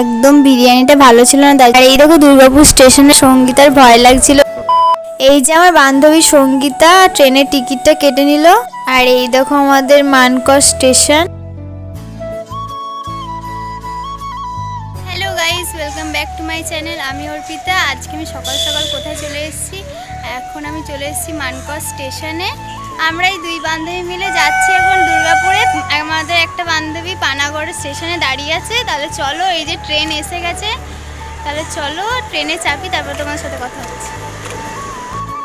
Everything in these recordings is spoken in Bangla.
একদম বিরিয়ানিটা ভালো ছিল না, তাই এই দেখো দুর্গাপুর স্টেশনে সঙ্গীতার ভয় লাগছিল। এই যে আমার বান্ধবী সঙ্গীতা ট্রেনের টিকিটটা কেটে নিল। আর এই দেখো আমাদের Mankar station. Hello guys welcome back to my channel আমি অর্পিতা, আজকে আমি সকাল সকাল কোথায় চলে এসেছি? এখন আমি চলে এসেছি মানকর স্টেশনে। আমরা এই দুই বান্ধবী মিলে যাচ্ছি এখন দুর্গাপুরে। আমাদের একটা বান্ধবী পানাগড় স্টেশনে দাঁড়িয়ে আছে। তাহলে চলো, এই যে ট্রেন এসে গেছে। তাহলে চলো, ট্রেনে চাপি তারপর তোমার সাথে কথা হচ্ছে।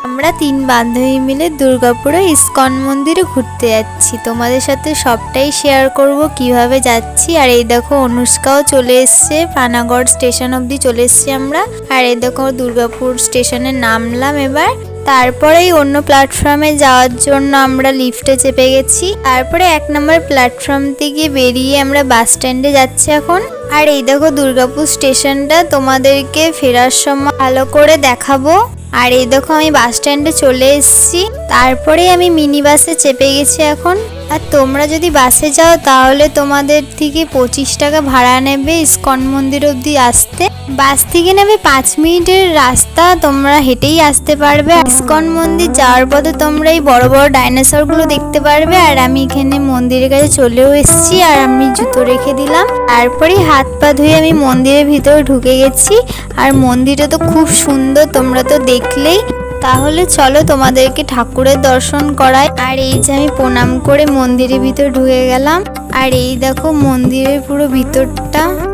আমরা তিন বান্ধবী মিলে দুর্গাপুরে ইস্কন মন্দিরে ঘুরতে যাচ্ছি। তোমাদের সাথে সবটাই শেয়ার করব কীভাবে যাচ্ছি। আর এই দেখো, অনুষ্কাও চলে এসছে। পানাগড় স্টেশন অবধি চলে এসছি আমরা। আর এই দেখো, দুর্গাপুর স্টেশনে নামলাম এবার। তারপরেই অন্য প্ল্যাটফর্মে যাওয়ার জন্য আমরা লিফটে চেপে গেছি। তারপরে এক নম্বর প্ল্যাটফর্ম থেকে বেরিয়ে আমরা বাস স্ট্যান্ডে যাচ্ছি এখন। আর এই দেখো দুর্গাপুর স্টেশনটা তোমাদেরকে ফেরার সময় ভালো করে দেখাবো। আর এই দেখো আমি বাস স্ট্যান্ডে চলে এসেছি। তারপরে আমি মিনি বাসে চেপে গেছি এখন। আর তোমরা যদি বাসে যাও তাহলে তোমাদের থেকে পঁচিশ টাকা ভাড়া নেবে ইস্কন মন্দির অবধি আসতে। বাস থেকে নেবে পাঁচ মিনিটের রাস্তা তোমরা হেঁটেই আসতে পারবে। ইস্কন মন্দির যাওয়ার পথে তোমরা এই বড় বড় ডাইনোসরগুলো দেখতে পারবে। আর আমি এখানে মন্দিরের কাছে চলেও এসেছি আর আমি জুতো রেখে দিলাম। তারপরে হাত পা ধুয়ে আমি মন্দিরের ভিতরে ঢুকে গেছি। আর মন্দিরটা তো খুব সুন্দর, তোমরা তো দেখলেই। তাহলে চলো তোমাদেরকে ঠাকুরের দর্শন করাই। আর এই যে আমি প্রণাম করে মন্দিরের ভিতর ঢুকে গেলাম। আর এই দেখো মন্দিরের পুরো ভিতরটা।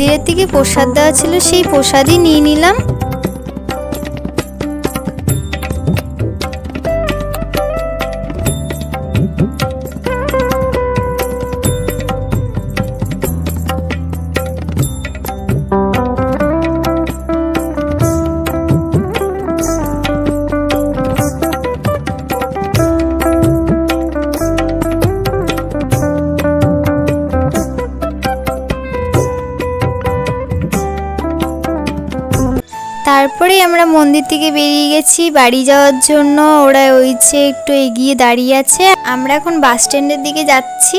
মন্দিরের থেকে প্রসাদ দেওয়া ছিল সেই প্রসাদই নিয়ে নিলাম। তারপরে আমরা মন্দির থেকে বেরিয়ে গেছি। বাড়ি যাওয়ার জন্য ওরা ওই যে একটু এগিয়ে দাঁড়িয়ে আছে। আমরা এখন বাস স্ট্যান্ডের দিকে যাচ্ছি।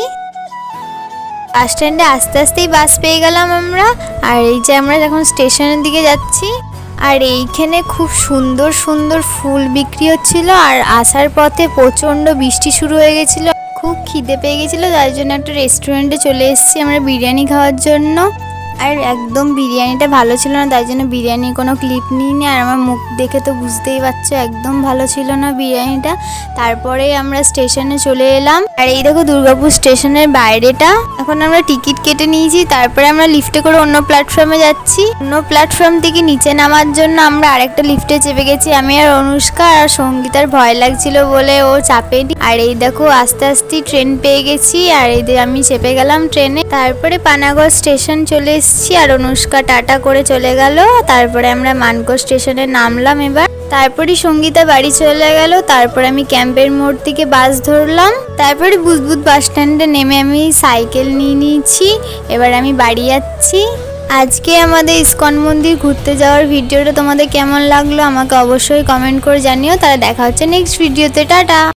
বাস স্ট্যান্ডে আস্তে আস্তেই বাস পেয়ে গেলাম আমরা। আর এই যে আমরা এখন স্টেশনের দিকে যাচ্ছি। আর এইখানে খুব সুন্দর সুন্দর ফুল বিক্রি হচ্ছিল। আর আসার পথে প্রচণ্ড বৃষ্টি শুরু হয়ে গেছিল। খুব খিদে পেয়ে গেছিল, তার জন্য একটা রেস্টুরেন্টে চলে এসেছি আমরা বিরিয়ানি খাওয়ার জন্য। আর একদম বিরিয়ানিটা ভালো ছিল না, তাই জন্য বিরিয়ানির কোনো ক্লিপ নিইনি। আর আমার মুখ দেখে তো বুঝতেই পারছ, একদম ভালো ছিল না বিরিয়ানিটা। তারপরে আমরা স্টেশনে চলে এলাম। আর এই দেখো দুর্গাপুর স্টেশনের বাইরেটা। এখন আমরা টিকিট কেটে নিয়েছি, তারপরে আমরা লিফটে করে অন্য প্ল্যাটফর্মে যাচ্ছি। অন্য প্ল্যাটফর্ম থেকে নিচে নামার জন্য আমরা আরেকটা লিফটে চেপে গেছি। আমি আর অনুষ্কা আর সঙ্গীতার ভয় লাগছিল বলে ও চাপেনি। আর এই দেখো আস্তে আস্তে ট্রেন পেয়ে গেছি, আর এই আমি চেপে গেলাম ট্রেনে তারপরে পানাগড় স্টেশন চলে এসেছি আর অনুষ্কা টাটা করে চলে গেল। তারপরে আমরা মানকো স্টেশনে নামলাম এবার। তারপরে সঙ্গীতা বাড়ি চলে গেল। তারপরে আমি ক্যাম্পের মোড় থেকে বাস ধরলাম। তারপরে বুধবুধ বাস স্ট্যান্ডে নেমে আমি সাইকেল নিয়ে নিয়েছি। এবার আমি বাড়ি যাচ্ছি। আজকে আমাদের ইস্কন মন্দির ঘুরতে যাওয়ার ভিডিওটা তোমাদের কেমন লাগল আমাকে অবশ্যই কমেন্ট করে জানিও। তারা দেখা হচ্ছে নেক্সট ভিডিওতে টাটা!